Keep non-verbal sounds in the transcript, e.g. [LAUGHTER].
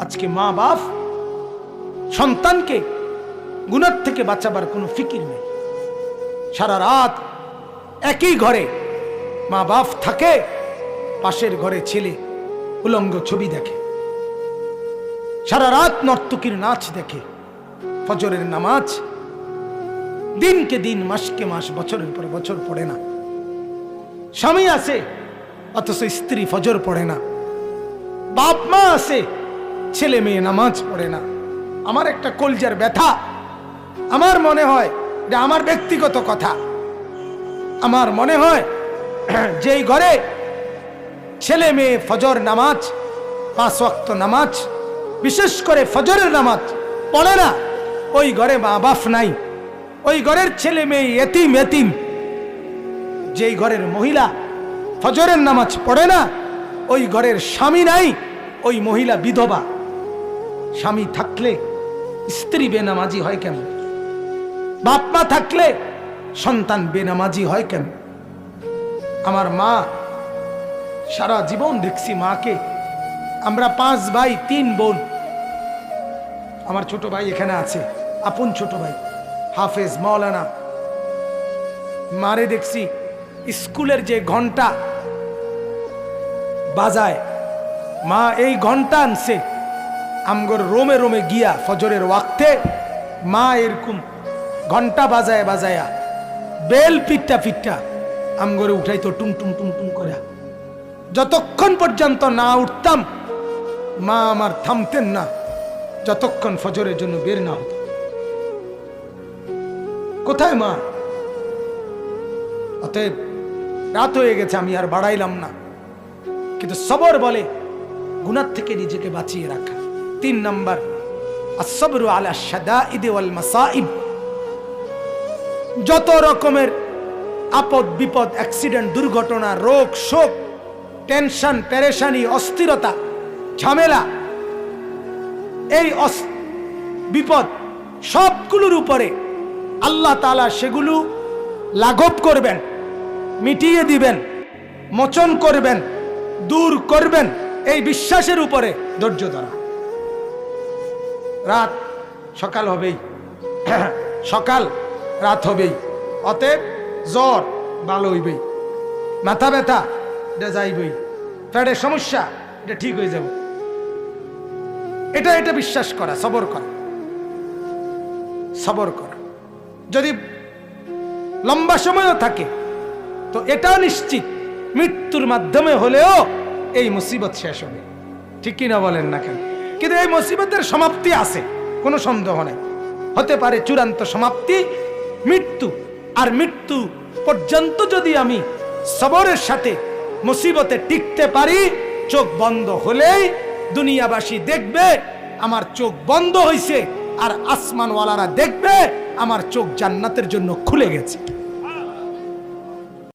আজকে মা বাপ সন্তানকে গুণার থেকে বাঁচাবার কোনো ফিকির নেই। সারা রাত একই ঘরে মা বাপ থাকে, পাশের ঘরে ছেলে উলঙ্গ ছবি দেখে। সারা রাত নর্তকীর নাচ দেখে, ফজরের নামাজ। দিনকে দিন, মাসকে মাস, বছরের পর বছর পড়ে না। স্বামী আছে, অথচ স্ত্রী ফজর পড়ে না। বাপ মা আছে ছেলে মেয়ে নামাজ পড়ে না। আমার একটা কলজার ব্যথা। আমার মনে হয় এটা আমার ব্যক্তিগত কথা। আমার মনে হয় [CLEARS THROAT] যেই ঘরে ছেলে মেয়ে ফজর নামাজ, পাঁচ ওয়াক্ত নামাজ, বিশেষ করে ফজরের নামাজ পড়ে না, ওই ঘরে মা বাপ নাই। ওই ঘরের ছেলে মেয়ে এতিম এতিম। যেই ঘরের মহিলা ফজরের নামাজ পড়ে না, ওই ঘরের স্বামী নাই, ওই মহিলা বিধবা। স্বামী থাকলে স্ত্রী বেনামাজি হয় কেন? বাপ মা থাকলে সন্তান বেনামাজি হয় কেন? আমার মা সারা জীবন দেখছি মাকে। আমরা পাঁচ ভাই, তিন বোন। আমার ছোট ভাই এখানে আছে, আপন ছোট ভাই, হাফেজ মৌলানা মারে দেখছি স্কুলের যে ঘণ্টা বাজায়, মা এই ঘণ্টা আনছে। আমগর রোমে রোমে গিয়া ফজরের ওয়াক্তে মা এরকম ঘণ্টা বাজায় বাজায়া বেল পিটটা পিটটা আমগরে উঠাইতো, টুম টুম টুম টুম করে যতক্ষণ পর্যন্ত না উঠতাম, মা আমার থামতেন না, যতক্ষণ ফজরের জন্য বের না হতো। কোথায় মা? অতএব রাত হয়ে গেছে, আমি আর বাড়াইলাম না। কিন্তু সবর বলে গুণার থেকে নিজেকে বাঁচিয়ে রাখা। তিন নাম্বার আসবরু আলা শাদাইদ ওয়াল মাসাইব যত রকমের আপদ বিপদ, অ্যাক্সিডেন্ট, দুর্ঘটনা, রোগ, শোক, টেনশন, পেরেশানি, অস্থিরতা, ঝামেলা, এই বিপদ সবগুলোর উপরে আল্লাহ তালা সেগুলো লাঘব করবেন, মিটিয়ে দিবেন, মোচন করবেন, দূর করবেন, এই বিশ্বাসের উপরে ধৈর্য ধরা। রাত সকাল হবেই। সকাল, রাত হবেই। অতএব জ্বর ভালো হইবেই। মাথা ব্যথা এটা যাইবই। পেটের সমস্যা, এটা ঠিক হয়ে যাব। এটা এটা বিশ্বাস করা, সবর করা। সবর করা। যদি লম্বা সময়ও থাকে, তো এটাও নিশ্চিত। মৃত্যুর মাধ্যমে হলেও এই মুসিবত শেষ হবে। ঠিক কিনা বলেন না কেন? কিন্তু এই মুসিবতের সমাপ্তি আছে, কোনো সন্দেহ নেই। হতে পারে চূড়ান্ত সমাপ্তি, মৃত্যু, আর মৃত্যু পর্যন্ত যদি আমি সবরের সাথে মুসিবতে টিকতে পারি, চোখ বন্ধ হলেই দুনিয়াবাসী দেখবে, আমার চোখ বন্ধ হয়েছে আর আসমানওয়ালারা দেখবে, আমার চোখ জান্নাতের জন্য খুলে গেছে।